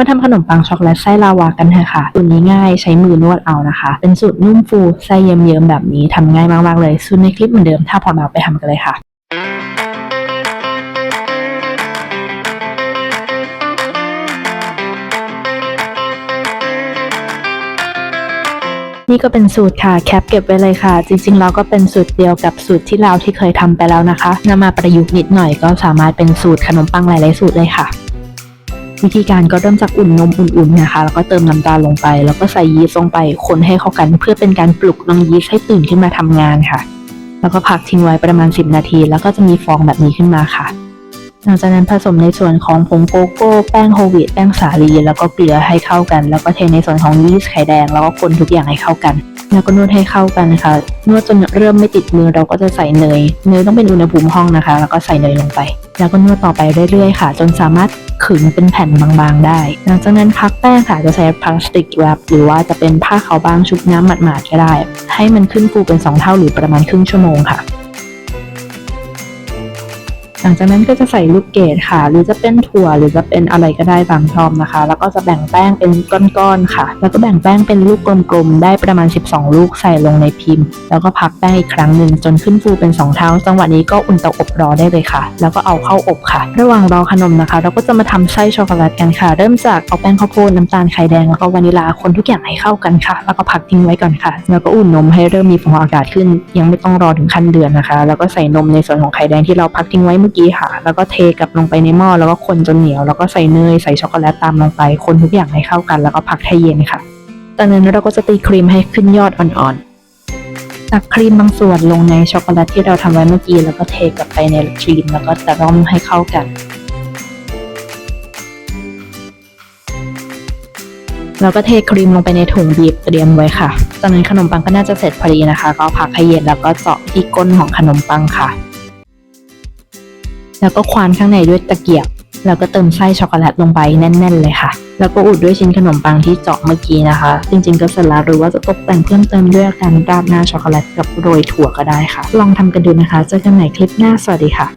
มาทำขนมปังช็อกโกแลตไส้ลาวากันเถอะค่ะสูตรนี้ง่ายใช้มือนวดเอานะคะ เป็นสูตรนุ่มฟูไส้เยิ้มๆแบบนี้ทำง่ายมากๆเลยสูตรในคลิปเหมือนเดิมถ้าพร้อมแล้วไปทำกันเลยค่ะนี่ก็เป็นสูตรค่ะแคปเก็บไว้เลยค่ะ จริงๆแล้วก็เป็นสูตรเดียวกับสูตรที่เราที่เคยทำไปแล้วนะคะนำมาประยุกต์นิดหน่อยก็สามารถเป็นสูตรขนมปังหลายๆสูตรเลยค่ะ วิธีการก็เริ่มจากอุ่นนมอุ่นๆนะคะ แล้วก็เติมน้ำตาลลงไป แล้วก็ใส่ยีสต์ลงไปคนให้เข้ากัน เพื่อเป็นการปลุกน้องยีสต์ให้ตื่นขึ้นมาทำงานค่ะ แล้วก็พักทิ้งไว้ประมาณ 10 นาที แล้วก็จะมีฟองแบบนี้ขึ้นมาค่ะหลังจากนั้นผสมในส่วนของผงโกโก้ แป้งโฮวีตแป้งสาลี แล้วก็เกลือให้เข้ากัน แล้วก็เทในส่วนของยีสต์ไข่แดง แล้วก็คนทุกอย่างให้เข้ากัน แล้วก็นวดให้เข้ากันนะคะนวดจนเริ่มไม่ติดมือเราก็จะใส่เนย เนยต้องเป็นอุณหภูมิห้องนะคะ แล้วก็ใส่เนยลงไป แล้วก็นวดต่อไปเรื่อยๆค่ะ จนสามารถ ขึงเป็นแผ่นบางๆได้ หลังจากนั้นพักแป้งค่ะจะใช้พลาสติกแรปหรือว่าจะเป็นผ้าขาวบางชุบน้ำหมาดๆก็ได้ ให้มันขึ้นฟูเป็นสองเท่าหรือประมาณครึ่งชั่วโมงค่ะ หลังจากนั้นก็จะใส่ลูกเกดค่ะ หรือจะเป็นถั่วหรือจะเป็นอะไรก็ได้ตามชอบนะคะ แล้วก็จะแบ่งแป้งเป็นก้อนๆค่ะ แล้วก็แบ่งแป้งเป็นลูกกลมๆได้ประมาณ 12 ลูกใส่ลงในพิมพ์ แล้วก็พักแป้งอีกครั้งหนึ่งจนขึ้นฟูเป็น2เท่าจังหวะนี้ก็อุ่นเตาอบรอได้เลยค่ะ แล้วก็เอาเข้าอบค่ะ ระหว่างรอขนมนะคะ เราก็จะมาทำไส้ช็อกโกแลตกันค่ะ เริ่มจากเอาแป้งข้าวโพดน้ำตาลไข่แดงแล้วก็วานิลาคนทุกอย่างให้เข้ากันค่ะ แล้วก็พักทิ้งไว้ก่อนค่ะ แล้วก็อุ่นนมให้เริ่มมีฟองอากาศขึ้น ยังไม่ต้องรอถึงขั้นเดือนนะคะ แล้วก็ใส่นมในส่วนของไข่แดงที่เราพักทิ้งไว้เมื่อกี้ค่ะ แล้วก็เทกลับลงไปในหม้อแล้วก็คนจนเหนียว แล้วก็ใส่เนยใส่ช็อกโกแลตตามลงไป คนทุกอย่างให้เข้ากันแล้วก็พักให้เย็นค่ะจากนั้นเราก็จะตีครีมให้ขึ้นยอดอ่อนๆตักครีมบางส่วนลงในช็อกโกแลตที่เราทำไว้เมื่อกี้แล้วก็เทกลับไปในครีมแล้วก็ตะร่อมให้เข้ากันแล้วก็เทครีมลงไปในถุงบีบเตรียมไว้ค่ะ จากนั้นขนมปังก็น่าจะเสร็จพอดีนะคะ ก็พักให้เย็นแล้วก็เจาะที่ก้นของขนมปังค่ะ แล้วก็ควานข้างในด้วยตะเกียบ แล้วก็เติมไส้ช็อกโกแลตลงไปแน่น ๆ เลยค่ะ แล้วก็อุดด้วยชิ้นขนมปังที่เจาะเมื่อกี้นะคะ จริงๆก็เสร็จแล้วหรือว่าจะตกแต่งเพิ่มเติมด้วยการราดหน้าช็อกโกแลตกับโรยถั่วก็ได้ค่ะ ลองทำกันดูนะคะ เจอกันใหม่คลิปหน้า สวัสดีค่ะ